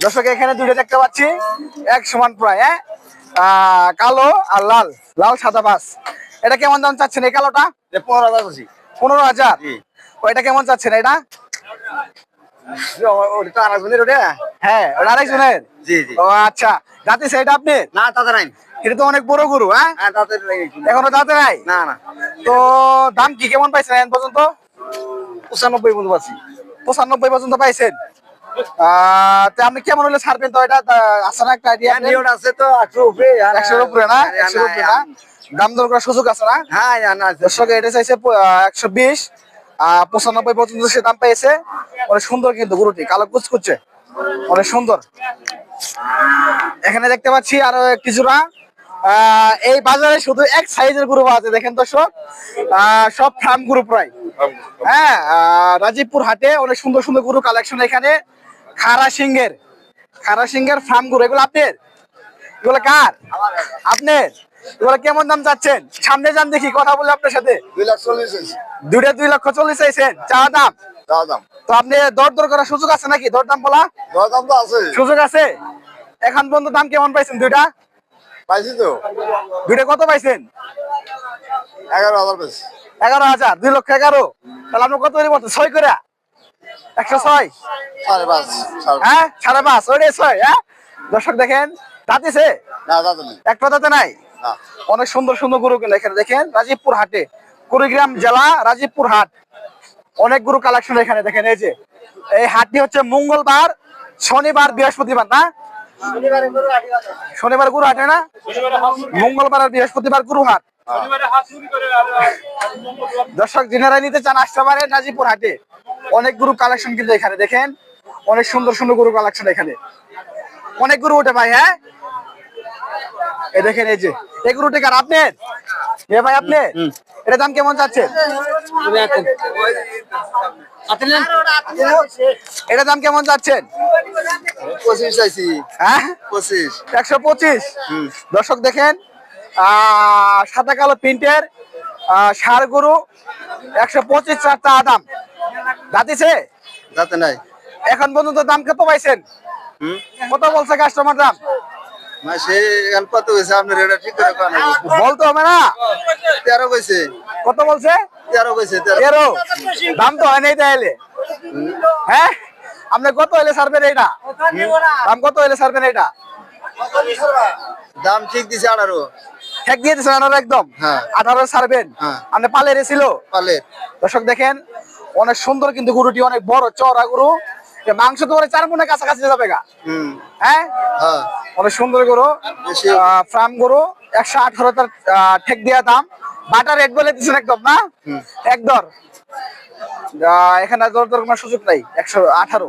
দর্শক এখানে দুইটা দেখতে পাচ্ছি। এক সমান প্রায় হ্যাঁ? কালো আর লাল। লাল সাদা বাস। এটা কেমন দাম চাচ্ছেন এই কালোটা? পনেরো হাজার আছি পনেরো হাজার? ওইটা কেমন চাচ্ছেন এটা? ওটা তো আরেকজনের ওটা? হ্যাঁ ওটা আরেকজনের? জি জি। ও আচ্ছা। যাতে সেটা আপনি? না তাদের নাই। এটা তো অনেক বড় গরু হ্যাঁ? হ্যাঁ এখনও দাঁতে নাই? না না। তো দাম কি কেমন পাইছেন পর্যন্ত? পঁচানব্বই মতো পাচ্ছি। পঁচানব্বই পর্যন্ত পাইছেন? আপনি কেমন হলে ছাড়বেন তো এটা আহ, আছে না একটা আইডিয়া নিয়ম আছে তো একশো উপরে একশোর উপরে না? একশোর উপরে না? দাম দর করার সুযোগ আছে না? হ্যাঁ জানা দর্শক এটা চাইছে একশো বিশ পঁচানব্বই পর্যন্ত সে দাম পেয়েছে। অনেক সুন্দর কিন্তু গরুটি কালো কুচকুচে। অনেক সুন্দর। এখানে দেখতে পাচ্ছি আরও কিছুটা। আহ, এই বাজারে শুধু এক সাইজের গরু আছে দেখেন দর্শক। আহ, সব ফার্ম গরু প্রায়। হ্যাঁ আহ, রাজীবপুর হাটে অনেক সুন্দর সুন্দর গরু কালেকশন এখানে। খারা সিংহের খারা সিংহের ফার্ম গরু এগুলো আপনার? এগুলো কার? আপনার? এগুলো কেমন দাম চাচ্ছেন? সামনে যান দেখি কথা বলে আপনার সাথে। দুই লাখ চল্লিশ দুইটা দুই লক্ষ চল্লিশ চাইছেন চা দাম? দাও দাম। তো আপনি দর দর করার সুযোগ আছে নাকি? দর দাম বলা? দর দাম তো আছে। সুযোগ আছে? এখন পর্যন্ত দাম কেমন পাইছেন দুইটা? পাইছি তো। দুইটা কত পাইছেন? এগারো হাজার এগারো হাজার দুই লক্ষ এগারো। তাহলে কত ছয় করে? একশো ছয়? সাড়ে পাঁচ হ্যাঁ সাড়ে পাঁচ ওইটাই ছয় হ্যাঁ? দর্শক দেখেন দাঁতিছে না দাদা নেই একটা দাঁতে নাই? অনেক সুন্দর সুন্দর গরু এখানে দেখেন রাজীবপুর হাটে কুড়িগ্রাম জেলা রাজীবপুর হাট। অনেক গরু কালেকশন এখানে দেখেন এই যে এই হাটটি হচ্ছে মঙ্গলবার শনিবার বৃহস্পতিবার না? শনিবার গরু হাটে না? মঙ্গলবার আর বৃহস্পতিবার গরু হাট। দর্শক যিনারা নিতে চান আসতে পারে নাজিপুর হাটে। অনেক গরু কালেকশন কিন্তু এখানে দেখেন? অনেক সুন্দর সুন্দর গরু কালেকশন এখানে। অনেক গরু ওঠে ভাই হ্যাঁ? দেখেন এই যে এই গরুটি কার আপনার এ ভাই আপনি? এটা দাম কেমন যাচ্ছে এটা দাম কেমন যাচ্ছেন পঁচিশ চাইছি। হ্যাঁ? পঁচিশ। একশো পঁচিশ? দর্শক দেখেন আহ, সাদা কালো প্রিন্টের সার গরু একশো পঁচিশ চারটা দাম দাঁতিছে যাতে নাই। এখন পর্যন্ত দাম কত পাইছেন? কত বলছে কাস্টমার দাম? মাসে এখন কত হয়েছে এটা ঠিক করে কোয়া নাই। বলতে হবে না। তেরো কইছে। কত বলছে? তেরো কইছে তেরো। তেরো। দাম তো হয় নাই তাহলে। হ্যাঁ? আপনি কত দাম কত হলে ছাড়বেন এইটা? দাম ঠিক দিছে আঠারো। ঠেক দিয়ে আঠারো একদম? হ্যাঁ। আঠারো ছাড়বেন? হ্যাঁ। আপনি পালে রেছিল পালে দর্শক দেখেন অনেক সুন্দর কিন্তু গরুটি অনেক বড় চড়া গরু। মাংস তো চার মনে কাছাকাছি যাবে গা। হুম। হ্যাঁ? হ্যাঁ। অনেক সুন্দর গরু। ফ্রাম গরু একশো আঠারো তার ঠেক দেওয়া দাম। বাটার রেট বলে দিচ্ছেন একদম না? একদর। এখানে দর দর কোনো সুযোগ নাই একশো আঠারো।